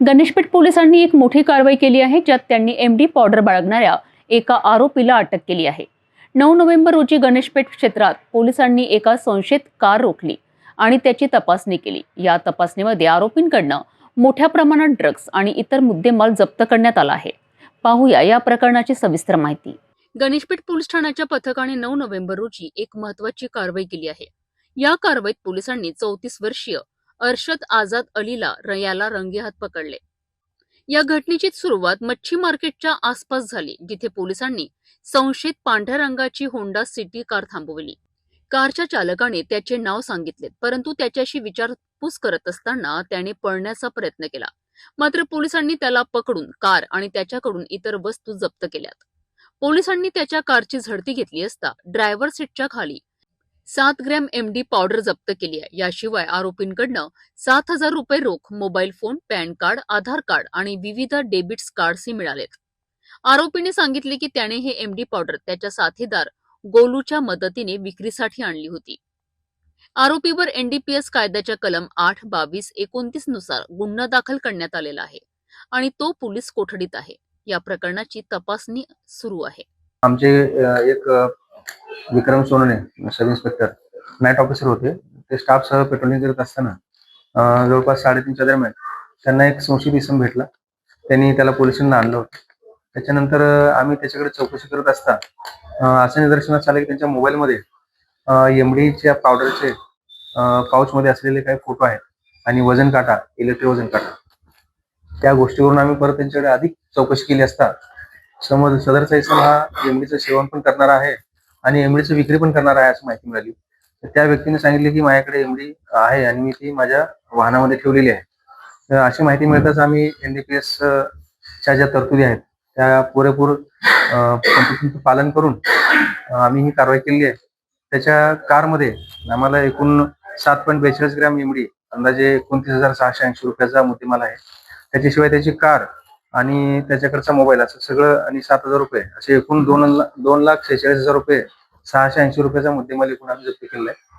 गणेशपेठ पोलिसांनी एक मोठी कारवाई केली आहे ज्यात त्यांनी एमडी पावडर बाळगणाऱ्या एका आरोपीला अटक केली आहे. नऊ नोव्हेंबर रोजी गणेशपेठ क्षेत्रात पोलिसांनी एका संशयित कार रोखली आणि त्याची तपासणी केली. या तपासणीमध्ये आरोपींकडनं मोठ्या प्रमाणात ड्रग्ज आणि इतर मुद्देमाल जप्त करण्यात आला आहे. पाहूया या प्रकरणाची सविस्तर माहिती. गणेशपेठ पोलीस ठाण्याच्या पथकाने नऊ नोव्हेंबर रोजी एक महत्वाची कारवाई केली आहे. या कारवाईत पोलिसांनी चौतीस वर्षीय अर्शद आझाद अलीला रयाला याला रंगेहात पकडले. या घटनेची सुरुवात मच्छी मार्केटच्या आसपास झाली जिथे पोलिसांनी संशयित पांढऱ्या रंगाची होंडा सिटी कार थांबवली. कारच्या चालकाने त्याचे नाव सांगितले परंतु त्याच्याशी विचारपूस करत असताना त्याने पळण्याचा प्रयत्न केला. मात्र पोलिसांनी त्याला पकडून कार आणि त्याच्याकडून इतर वस्तू जप्त केल्यात. पोलिसांनी त्याच्या कारची झडती घेतली असता ड्रायव्हर सीटच्या खाली सात ग्रॅम एमडी पावडर जप्त केली आहे. याशिवाय आरोपींकडनं सात हजार रुपये रोख mobile phone PAN card Aadhaar card आणि विविध डेबिट्स कार्ड्सही मिळालेत. आरोपीने सांगितले की त्याने हे एमडी पावडर त्याच्या साथीदार गोलूच्या मदतीने विक्रीसाठी आणली होती. आरोपीवर एनडीपीएस कायद्याच्या कलम आठ बावीस एकोणतीसनुसार गुन्हा दाखल करण्यात आलेला आहे आणि तो पोलीस कोठडीत आहे. या प्रकरणाची तपासणी सुरू आहे. आमचे एक Vikram Sonane sub inspector night officer होते. ते स्टाफ सह पेट्रोलिंग करत असताना जवळपास साडेतीनच्या दरम्यान त्यांना एक संशयित इसम भेटला. त्यांनी त्याला पोलिसांना आणलं होतं. त्याच्यानंतर आम्ही त्याच्याकडे चौकशी करत असता असं निदर्शनास आलं की त्यांच्या मोबाईलमध्ये एमडीच्या पावडरचे पाऊचमध्ये असलेले काही फोटो आहेत आणि वजन काटा इलेक्ट्रिक वजन काटा. त्या गोष्टीवरून आम्ही परत त्यांच्याकडे अधिक चौकशी केली असता समोर सदरचा इसम हा एमडीचं सेवन पण करणारा आहे आणि एमडीची विक्री पण करणार आहे असं माहिती मिळाली. तर त्या व्यक्तीने सांगितले की माझ्याकडे एमडी आहे आणि मी ती माझ्या वाहनामध्ये ठेवलेली आहे. तर अशी माहिती मिळताच आम्ही एनडीपीएस च्या ज्या तरतुदी आहेत त्या पुरेपूर पद्धतीचं पालन करून आम्ही ही कारवाई केली आहे. त्याच्या कारमध्ये आम्हाला एकूण सात पॉईंट बेचाळीस ग्रॅम एमडी अंदाजे एकोणतीस हजार सहाशे ऐंशी रुपयाचा मुद्देमाल आहे. त्याच्याशिवाय त्याची कार आणि त्याच्याकडचा मोबाईल असं सगळं आणि सात हजार रुपये असे एकूण दोन दोन लाख शेहेचाळीस हजार रुपये सहाशे ऐंशी रुपयाचा मुद्देमाल एकूण आम्ही जप्त केलेला आहे